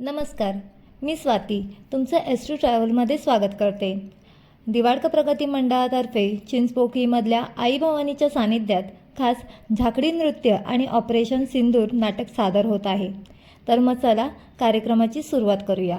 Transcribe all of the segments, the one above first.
नमस्कार मी स्वाती तुमचं S to ट्रॅव्हलमध्ये स्वागत करते. दिवाडक प्रगती मंडळातर्फे चिंचपोकीमधल्या आई भवानीच्या सानिध्यात खास झाकडी नृत्य आणि ऑपरेशन सिंदूर नाटक सादर होत आहे. तर मग चला कार्यक्रमाची सुरुवात करूया.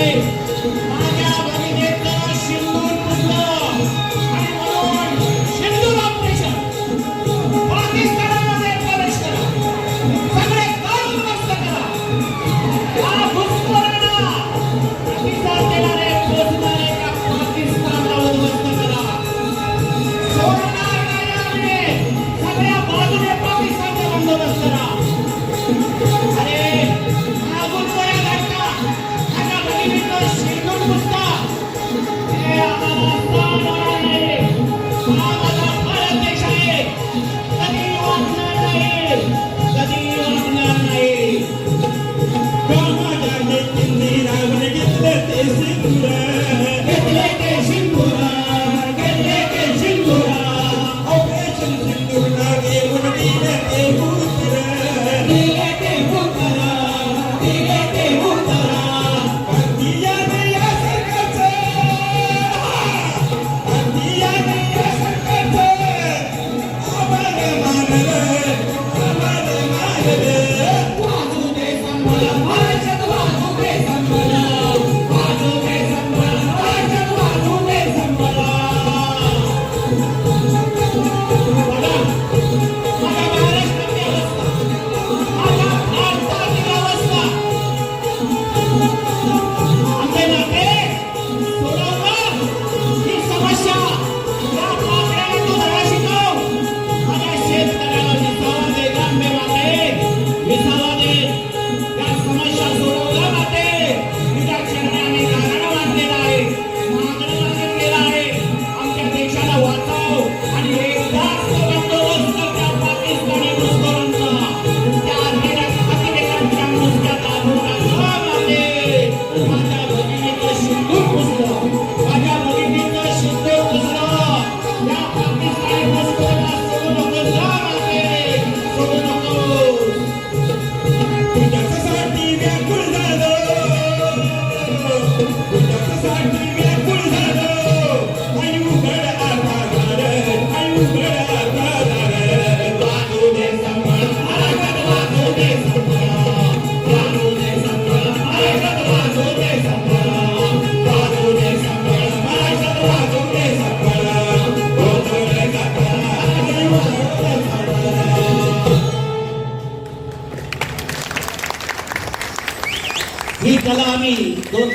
Amém.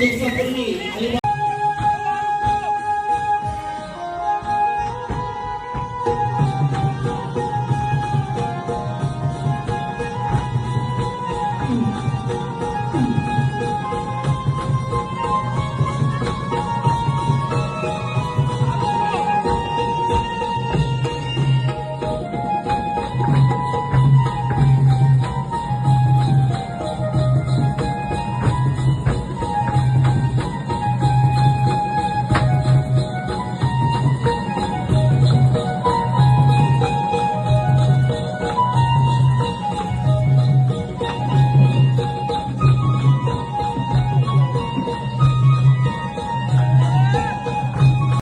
Ele se